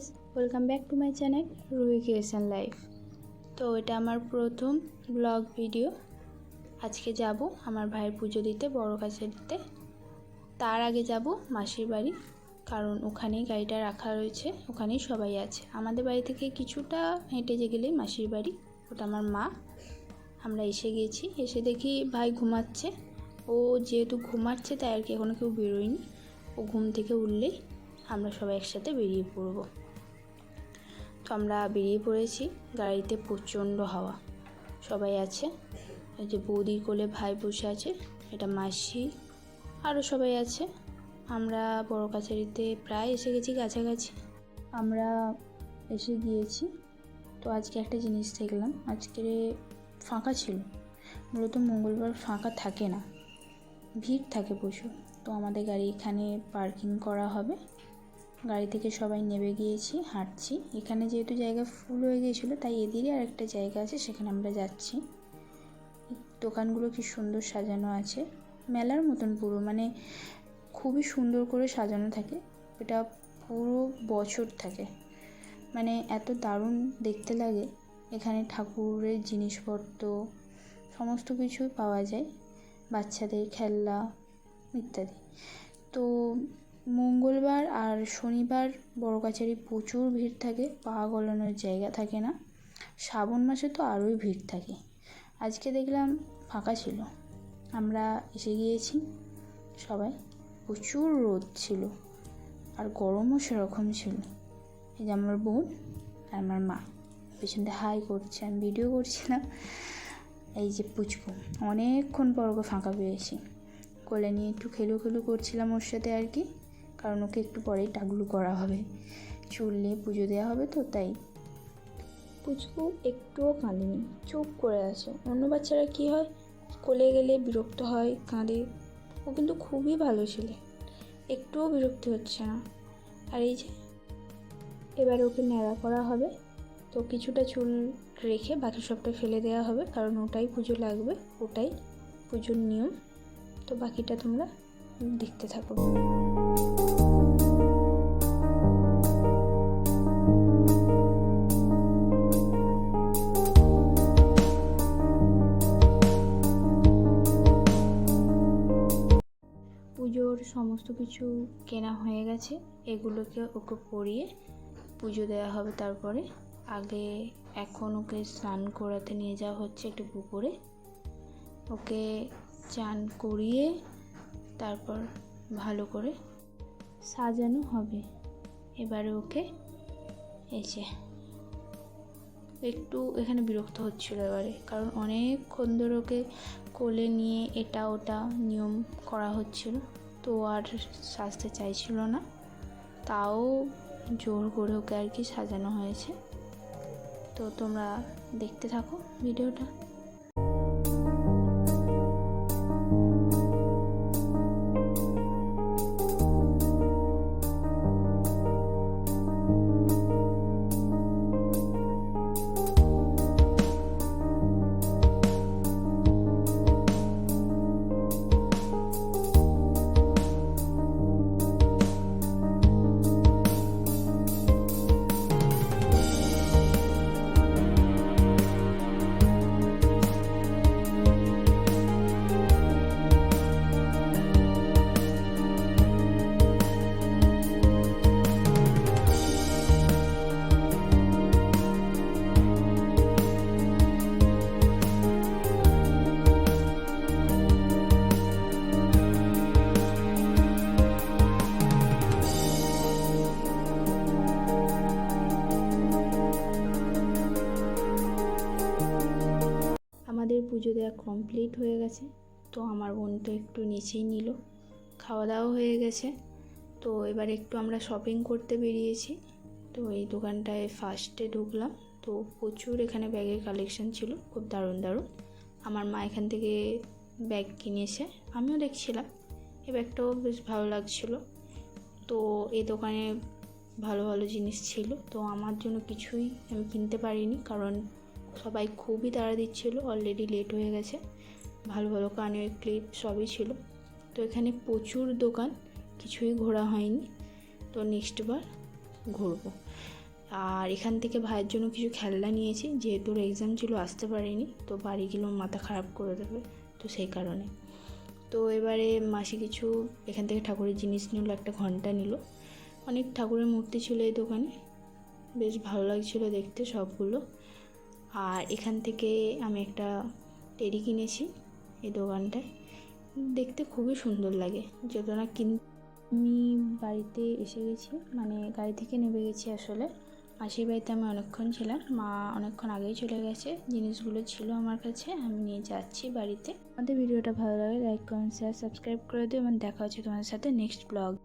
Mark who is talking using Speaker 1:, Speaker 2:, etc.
Speaker 1: Guys welcome back to my channel Ruhi creation life তো এটা আমার প্রথম ব্লগ ভিডিও আজকে যাব আমার ভাইয়ের পুজো দিতে, বড় কাছে দিতে। তার আগে যাব মাসির বাড়ি, কারণ ওখানেই গাড়িটা রাখা রয়েছে, ওখানেই সবাই আছে। আমাদের বাড়ি থেকে কিছুটা হেঁটে যে গেলেই মাসির বাড়ি, ওটা আমার মা। আমরা এসে গেছি, এসে দেখি ভাই ঘুমাচ্ছে। ও যেহেতু ঘুমাচ্ছে, তাই আর কি এখনও কেউ বেরোয়নি। ও ঘুম থেকে উঠলেই আমরা সবাই একসাথে বেরিয়ে পড়ব। আমরা বেরিয়ে পড়েছি। গাড়িতে প্রচণ্ড হাওয়া। সবাই আছে। ওই যে বৌদির কোলে ভাই বসে আছে। এটা মাসি। আরও সবাই আছে। আমরা বড় কাছারিতে প্রায় এসে গেছি কাছাকাছি। আমরা এসে গিয়েছি। তো আজকে একটা জিনিস দেখলাম। আজকে ফাঁকা ছিল। মূলত মঙ্গলবার ফাঁকা থাকে না। ভিড় থাকে প্রচুর। তো আমাদের গাড়ি এখানে পার্কিং করা হবে। গাড়ি থেকে সবাই নেমে গিয়েছি, হাঁটছি। এখানে যেহেতু জায়গা ফুল হয়ে গিয়েছিল, তাই এদিকে আর একটা জায়গা আছে, সেখানে আমরা যাচ্ছি। দোকানগুলো কি সুন্দর সাজানো আছে। মেলার মতন পুরো মানে খুবই সুন্দর করে সাজানো থাকে। এটা পুরো বছর থাকে। মানে এত দারুণ দেখতে লাগে। এখানে ঠাকুরের জিনিসপত্র, সমস্ত কিছুই পাওয়া যায়। বাচ্চাদের খেলনা, ইত্যাদি। তো মঙ্গলবার আর শনিবার বড় কাছারি প্রচুর ভিড় থাকে, পা গলানোর জায়গা থাকে না। শ্রাবণ মাসে তো আরোই ভিড় থাকে। আজকে দেখলাম ফাঁকা ছিল। আমরা এসে গিয়েছি, সবাই। প্রচুর রোদ ছিল আর গরমও সেরকম ছিল। এই যে আমার বোন আর আমার মা। পেছনটা হাই করছে, আমি ভিডিও করছিলাম। এই যে পুচকু। অনেকক্ষণ পর ওকে ফাঁকা পেয়েছি। কোলে নিয়ে একটু খেলু খেলু করছিলাম ওর সাথে আর কি। কারণ ওকে একটু পরেই টাগলু করা হবে। চুল নিয়ে পুজো দেওয়া হবে তো, তাই। পুচকু একটুও কাঁদেনি, চুপ করে আছে। অন্য বাচ্চারা কি হয়? কোলে গেলে বিরক্ত হয়, কাঁদে। ও কিন্তু খুবই ভালো ছেলে। একটুও বিরক্ত হচ্ছে না। আর এই যে, এবার ওকে ন্যাড়া করা হবে। তো কিছুটা চুল রেখে বাকি সবটা ফেলে দেওয়া হবে, কারণ ওটাই পুজো লাগবে, ওটাই পুজোর নিয়ম। তো বাকিটা তোমরা দেখতে থাকো। পুজোর সমস্ত কিছু কেনা হয়ে গেছে। এগুলোকে ওকে পরিয়ে পুজো দেওয়া হবে তারপরে। আগে এখন ওকে স্নান করাতে নিয়ে যাওয়া হচ্ছে একটু পুকুরে। ওকে চান করিয়ে তারপর ভালো করে সাজানো হবে। এবারে ওকে যে একটু এখানে বিরক্ত হচ্ছিল এবারে। কারণ অনেকক্ষণ ধরে ওকে কোলে নিয়ে এটা ওটা নিয়ম করা হচ্ছিল। তো আর সাজতে চাইছিল না। তাও জোর করে ওকে আর কি সাজানো হয়েছে। তো তোমরা দেখতে থাকো ভিডিওটা। আমাদের পুজো দেওয়া কমপ্লিট হয়ে গেছে। তো আমার বোন তো একটু নিচেই নিল। খাওয়া দাওয়া হয়ে গেছে। তো এবার একটু আমরা শপিং করতে বেরিয়েছি। তো এই দোকানটায় ফার্স্টে ঢুকলাম। তো প্রচুর এখানে ব্যাগের কালেকশন ছিল। খুব দারুণ দারুণ। আমার মা এখান থেকে ব্যাগ কিনেছে। আমিও দেখছিলাম। এই ব্যাগটাও বেশ ভালো লাগছিল। তো এই দোকানে ভালো ভালো জিনিস ছিল। তো আমার জন্য কিছুই আমি কিনতে পারিনি। কারণ সবাই খুবই তাড়া দিচ্ছিল অলরেডি লেট হয়ে গেছে। ভালো ভালো কানের ক্লিপ সবই ছিল। তো এখানে প্রচুর দোকান, কিছুই ঘোরা হয়নি। তো নেক্সট বার ঘুরবো। আর এখান থেকে ভাইয়ের জন্য কিছু খেলনা নিয়েছি, যেহেতু ওর এক্সাম ছিল, আসতে পারিনি। তো বাড়ি গেলেও মাথা খারাপ করে দেবে, তো সেই কারণে। তো এবারে মাসি কিছু এখান থেকে ঠাকুরের জিনিস নিল, একটা ঘণ্টা নিল। অনেক ঠাকুরের মূর্তি ছিল এই দোকানে। বেশ ভালো লাগছিল দেখতে সবগুলো। আর এখান থেকে আমি একটা টেরি কিনেছি এই দোকানটায়। দেখতে খুবই সুন্দর লাগে। যত না কিন আমি বাড়িতে এসে গেছি মানে গাড়ি থেকে নেমে গেছি আসলে। মাসির বাড়িতে আমি অনেকক্ষণ ছিলাম। মা অনেকক্ষণ আগেই চলে গেছে। জিনিসগুলো ছিল আমার কাছে, আমি নিয়ে যাচ্ছি বাড়িতে। আমাদের ভিডিওটা ভালো লাগে, লাইক, কমেন্ট শেয়ার সাবস্ক্রাইব করে দিও। এবং দেখা হচ্ছে তোমাদের সাথে নেক্সট ব্লগ।